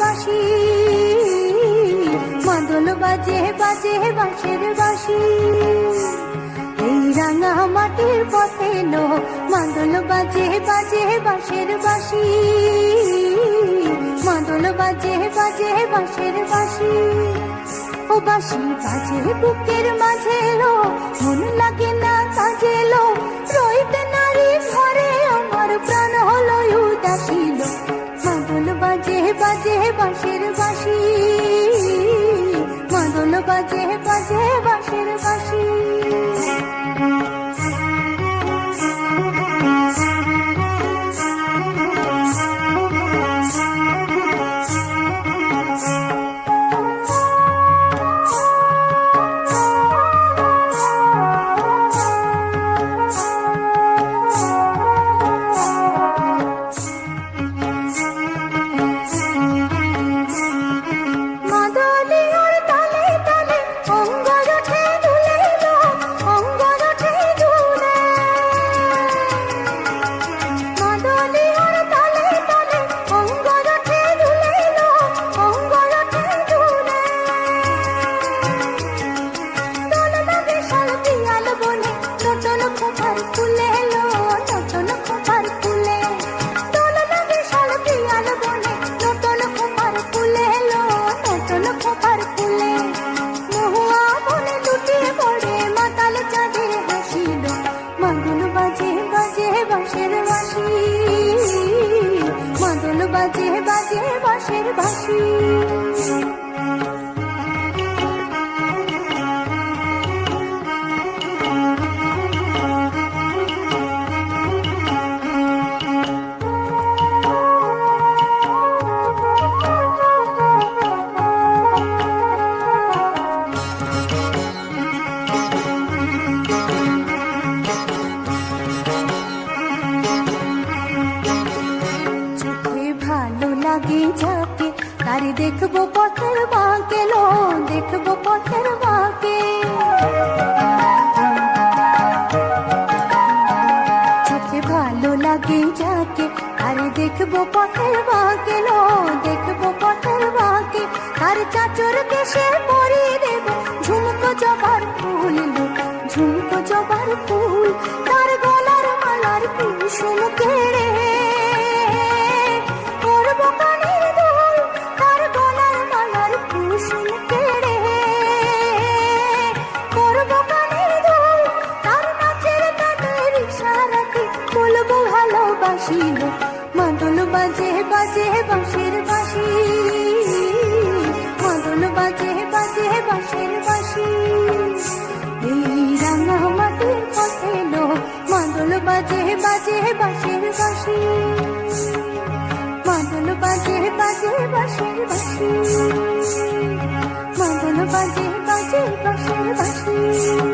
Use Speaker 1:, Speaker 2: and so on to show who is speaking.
Speaker 1: বাঁশি। মাদল বাজে বাজে বাঁশের বাঁশি। এই রাঙা মাটির পথে লো মাদল বাজে বাজে বাঁশের বাঁশি। মাদল বাজে বাজে বাঁশের বাঁশি। ও বাঁশি বাজে বুকের মাঝে লো মন লাগে না কাজে বাঁশের বাঁশি। মাদল বাজে বাজে বাঁশের বাঁশি। বাজে বাজে বাঁশের বাঁশি দেখব পথের বাঁকে লো দেখব পথের বাঁকে। চোখে ভালো লাগে যাকে তার দেখব পথের বাঁকে লো দেখব পথের বাঁকে। তার চাচর কেশে পরিয়ে দেব, ঝুমকো জবার ফুল লো, ঝুমকো জবার ফুল। তার গলার মালার কুসুম কেড়ে ভালোবাসিল মাদল বাজে বাজে বাঁশের বাঁশি। মাদল বাজে বাজে বাঁশের বাঁশি। এই রাঙা মাটির পথে লো। মাদল বাজে বাজে বাঁশের বাঁশি। মাদল বাজে বাজে বাঁশের বাঁশি। মাদল বাজে বাজে বাঁশের বাঁশি।